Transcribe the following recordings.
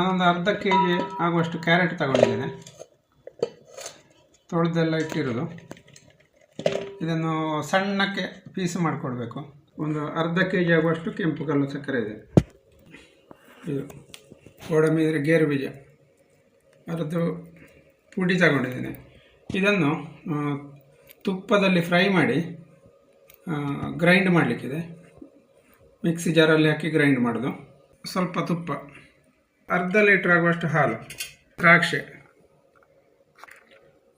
ನಾನೊಂದು ಅರ್ಧ K G ಆಗುವಷ್ಟು ಕ್ಯಾರೆಟ್ ತಗೊಂಡಿದ್ದೇನೆ. ತೊಳೆದೆಲ್ಲ ಇಟ್ಟಿರೋದು. ಇದನ್ನು ಸಣ್ಣಕ್ಕೆ ಪೀಸ್ ಮಾಡಿಕೊಡ್ಬೇಕು. ಒಂದು ಅರ್ಧ ಕೆ ಜಿ ಆಗುವಷ್ಟು ಕೆಂಪು ಕಲ್ಲು ಸಕ್ಕರೆ ಇದೆ. ಇದು ಗೋಡಂಬಿ ಇದ್ರೆ ಗೇರು ಬೀಜ. ಅದರದ್ದು ಪುಡಿ ತಗೊಂಡಿದ್ದೇನೆ. ಇದನ್ನು ತುಪ್ಪದಲ್ಲಿ ಫ್ರೈ ಮಾಡಿ ಗ್ರೈಂಡ್ ಮಾಡಲಿಕ್ಕಿದೆ. ಮಿಕ್ಸಿ ಜಾರಲ್ಲಿ ಹಾಕಿ ಗ್ರೈಂಡ್ ಮಾಡೋದು. ಸ್ವಲ್ಪ ತುಪ್ಪ. ಅರ್ಧ ಲೀಟ್ರ್ ಆಗುವಷ್ಟು ಹಾಲು, ದ್ರಾಕ್ಷಿ,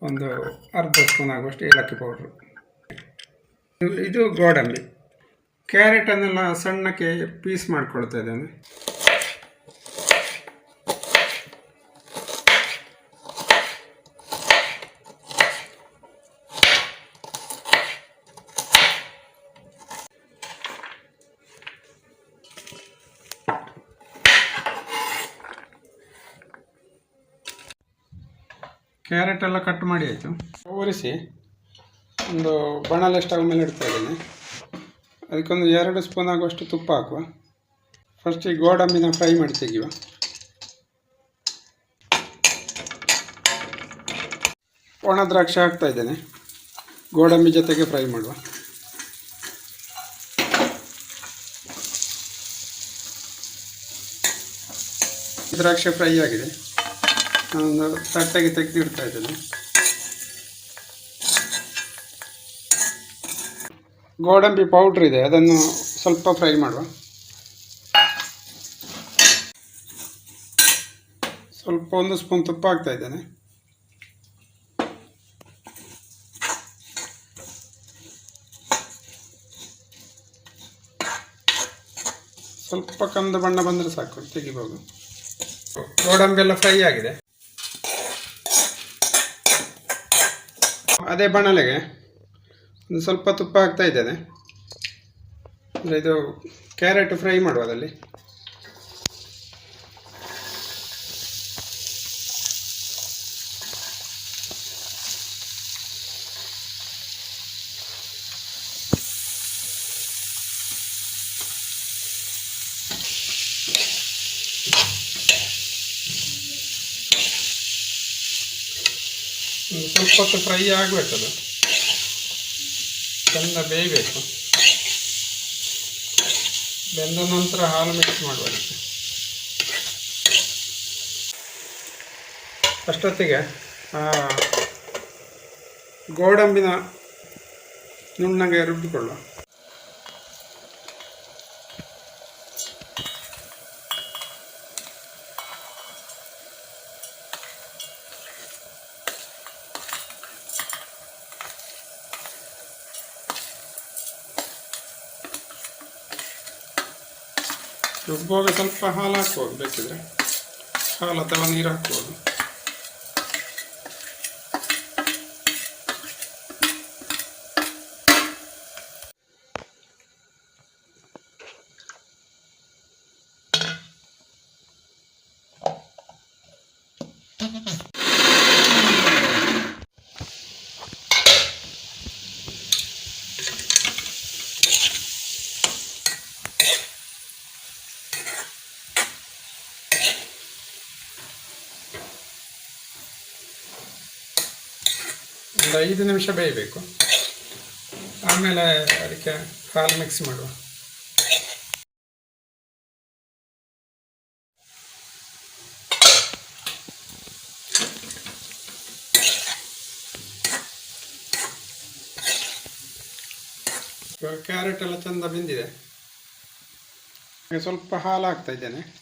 ಒಂದು ಅರ್ಧ ಸ್ಪೂನ್ ಆಗುವಷ್ಟು ಏಲಕ್ಕಿ ಪೌಡ್ರು. ಇದು- ಗೋಡಂಬಿ. ಕ್ಯಾರೆಟನ್ನೆಲ್ಲ ಸಣ್ಣಕ್ಕೆ ಪೀಸ್ ಮಾಡ್ಕೊಳ್ತಾ ಇದ್ದೇನೆ. ಕ್ಯಾರೆಟ್ ಎಲ್ಲ ಕಟ್ ಮಾಡಿ ಆಯಿತು. ಒರೆಸಿ, ಒಂದು ಬಾಣಲೆ ಸ್ಟವ್ ಮೇಲೆ ಇಡ್ತಾ ಇದ್ದೀನಿ. ಅದಕ್ಕೊಂದು ಎರಡು ಸ್ಪೂನ್ ಆಗುವಷ್ಟು ತುಪ್ಪ ಹಾಕುವ. ಫಸ್ಟ್ ಈ ಗೋಡಂಬಿನ ಫ್ರೈ ಮಾಡಿ ತೆಗೆಯುವ. ಒಣ ದ್ರಾಕ್ಷಿ ಹಾಕ್ತಾ ಇದ್ದೇನೆ. ಗೋಡಂಬಿ ಜೊತೆಗೆ ಫ್ರೈ ಮಾಡುವ. ದ್ರಾಕ್ಷಿ ಫ್ರೈ ಆಗಿದೆ. ನಾನೊಂದು ತಟ್ಟಾಗಿ ತೆಗೆದು ಇಡ್ತಾ ಇದ್ದೀನಿ. ಗೋಡಂಬಿ ಪೌಡ್ರ್ ಇದೆ, ಅದನ್ನು ಸ್ವಲ್ಪ ಫ್ರೈ ಮಾಡುವ. ಸ್ವಲ್ಪ ಒಂದು ಸ್ಪೂನ್ ತುಪ್ಪ ಹಾಕ್ತಾ ಇದ್ದೇನೆ. ಸ್ವಲ್ಪ ಕಂದು ಬಣ್ಣ ಬಂದರೆ ಸಾಕು, ತೆಗಿಬೋದು. ಗೋಡಂಬಿ ಎಲ್ಲ ಫ್ರೈ ಆಗಿದೆ. ಅದೇ ಬಣಲೆಗೆ. ಒಂದು ಸ್ವಲ್ಪ ತುಪ್ಪ ಹಾಕ್ತಾ ಇದ್ದೇನೆ. ಅಂದರೆ ಇದು ಕ್ಯಾರೆಟ್ ಫ್ರೈ ಮಾಡುವ ಅದರಲ್ಲಿ. ಒಂದು ಸ್ವಲ್ಪ ಹೊತ್ತು ಫ್ರೈ ಆಗಬೇಕದು ಚೆಂದ ಬೇಯಬೇಕು. ಬೆಂದ ನಂತರ ಹಾಲು ಮಿಕ್ಸ್ ಮಾಡಬೇಕು ಅಷ್ಟೊತ್ತಿಗೆ ಗೋಡಂಬಿನ ನುಣ್ಣಗೆ ರುಬ್ಬಿಕೊಳ್ಳುವ. ರುಬ್ಬುವಾಗ ಸ್ವಲ್ಪ ಹಾಲು ಹಾಕ್ಬೋದು ಬೇಕಿದ್ರೆ. ಹಾಲು ಅಥವಾ ನೀರು ಹಾಕ್ಬೋದು. ಒಂದು ಐದು ನಿಮಿಷ ಬೇಯಬೇಕು. ಆಮೇಲೆ ಅದಕ್ಕೆ ಹಾಲು ಮಿಕ್ಸ್ ಮಾಡುವ. ಕ್ಯಾರೆಟ್ ಎಲ್ಲ ಚಂದ ಬೆಂದಿದೆ. ಸ್ವಲ್ಪ ಹಾಲು ಹಾಕ್ತಾ ಇದ್ದೇನೆ.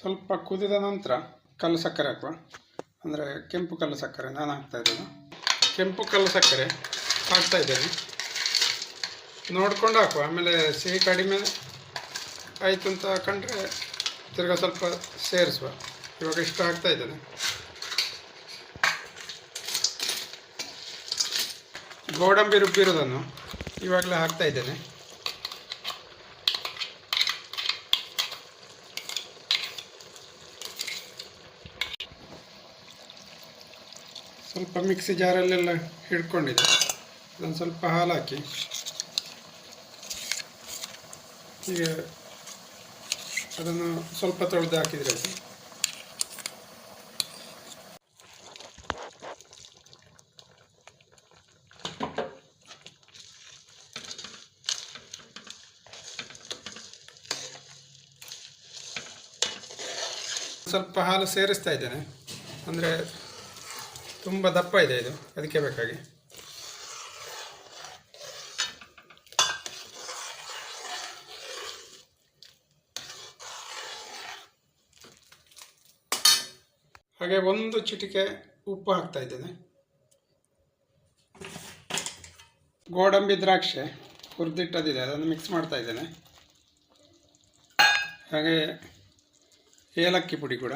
ಸ್ವಲ್ಪ ಕುದಿದ ನಂತರ ಕಲ್ಲು ಸಕ್ಕರೆ ಹಾಕುವ. ಅಂದರೆ ಕೆಂಪು ಕಲ್ಲು ಸಕ್ಕರೆ, ನಾನು ಹಾಕ್ತಾ ಇದ್ದೇನೆ. ಕೆಂಪು ಕಲ್ಲು ಸಕ್ಕರೆ ಹಾಕ್ತಾ ಇದ್ದೇನೆ. ನೋಡ್ಕೊಂಡು ಹಾಕುವ. ಆಮೇಲೆ ಸಿಹಿ ಕಡಿಮೆ ಆಯಿತು ಅಂತ ಕಂಡ್ರೆ ತಿರ್ಗ ಸ್ವಲ್ಪ ಸೇರಿಸುವ. ಇವಾಗ ಇಷ್ಟು ಹಾಕ್ತಾ ಇದ್ದೇನೆ. ಗೋಡಂಬಿ ರುಬ್ಬಿರೋದನ್ನು ಇವಾಗಲೇ ಹಾಕ್ತಾ ಇದ್ದೇನೆ. ಸ್ವಲ್ಪ ಮಿಕ್ಸಿ ಜಾರಲ್ಲೆಲ್ಲ ಹಿಡ್ಕೊಂಡಿದೆ ಅದನ್ನು ಸ್ವಲ್ಪ ಹಾಲು ಹಾಕಿ ಹೀಗೆ ಅದನ್ನು ಸ್ವಲ್ಪ ತೊಳೆದು ಹಾಕಿದರೆ ಸ್ವಲ್ಪ ಹಾಲು ಸೇರಿಸ್ತಾ ಇದ್ದೇನೆ. ಅಂದರೆ ತುಂಬ ದಪ್ಪ ಇದೆ ಇದು. ಅದಕ್ಕೆ ಬೇಕಾಗಿ. ಹಾಗೆ ಒಂದು ಚಿಟಿಕೆ ಉಪ್ಪು ಹಾಕ್ತಾ ಇದ್ದೇನೆ. ಗೋಡಂಬಿ ದ್ರಾಕ್ಷೆ ಹುರಿದಿಟ್ಟದಿದೆ, ಅದನ್ನು ಮಿಕ್ಸ್ ಮಾಡ್ತಾ ಇದ್ದೇನೆ. ಹಾಗೆ ಏಲಕ್ಕಿ ಪುಡಿ ಕೂಡ.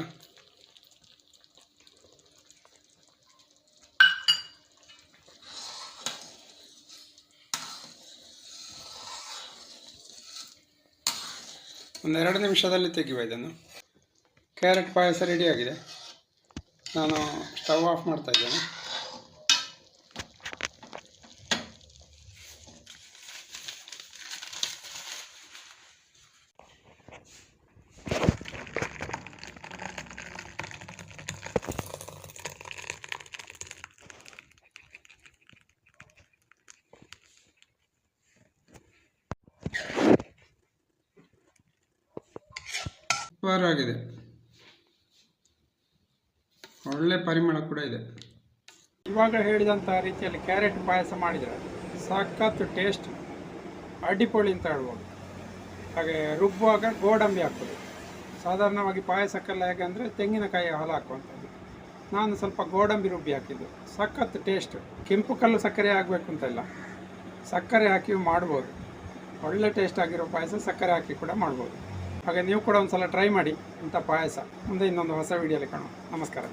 ಒಂದೆರಡು ನಿಮಿಷದಲ್ಲಿ ತೆಗೆಯುವ ಇದನ್ನು. ಕ್ಯಾರೆಟ್ ಪಾಯಸ ರೆಡಿಯಾಗಿದೆ ನಾನು ಸ್ಟವ್ ಆಫ್ ಮಾಡ್ತಾ ಇದ್ದೇನೆ. ಸೂಪರ್ ಆಗಿದೆ. ಒಳ್ಳೆ ಪರಿಮಳ ಕೂಡ ಇದೆ. ಇವಾಗ ಹೇಳಿದಂತ ರೀತಿಯಲ್ಲಿ ಕ್ಯಾರೆಟ್ ಪಾಯಸ ಮಾಡಿದರೆ ಸಖತ್ತು ಟೇಸ್ಟ್ ಅಡ್ಡಿಪೊಳಿ ಅಂತ ಹೇಳ್ಬೋದು. ಹಾಗೆ ರುಬ್ಬುವಾಗ ಗೋಡಂಬಿ ಹಾಕೋದು ಸಾಧಾರಣವಾಗಿ ಪಾಯಸಕ್ಕೆಲ್ಲ ಹೇಗೆ ಅಂದರೆ ತೆಂಗಿನಕಾಯಿ ಹಾಲು ಹಾಕುವಂಥದ್ದು. ನಾನು ಸ್ವಲ್ಪ ಗೋಡಂಬಿ ರುಬ್ಬಿ ಹಾಕಿದ್ದು. ಸಖತ್ ಟೇಸ್ಟ್ ಕೆಂಪು ಕಲ್ಲು ಸಕ್ಕರೆ ಆಗಬೇಕು ಅಂತ ಇಲ್ಲ. ಸಕ್ಕರೆ ಹಾಕಿ ಮಾಡ್ಬೋದು. ಒಳ್ಳೆ ಟೇಸ್ಟ್ ಆಗಿರೋ ಪಾಯಸ ಸಕ್ಕರೆ ಹಾಕಿ ಕೂಡ ಮಾಡ್ಬೋದು. ಹಾಗೆ ನೀವು ಕೂಡ ಒಂದು ಸಲ ಟ್ರೈ ಮಾಡಿ ಇಂಥ ಪಾಯಸ. ಮುಂದೆ ಇನ್ನೊಂದು ಹೊಸ ವೀಡಿಯೋಲಿ ಕಾಣೋಣ ನಮಸ್ಕಾರ.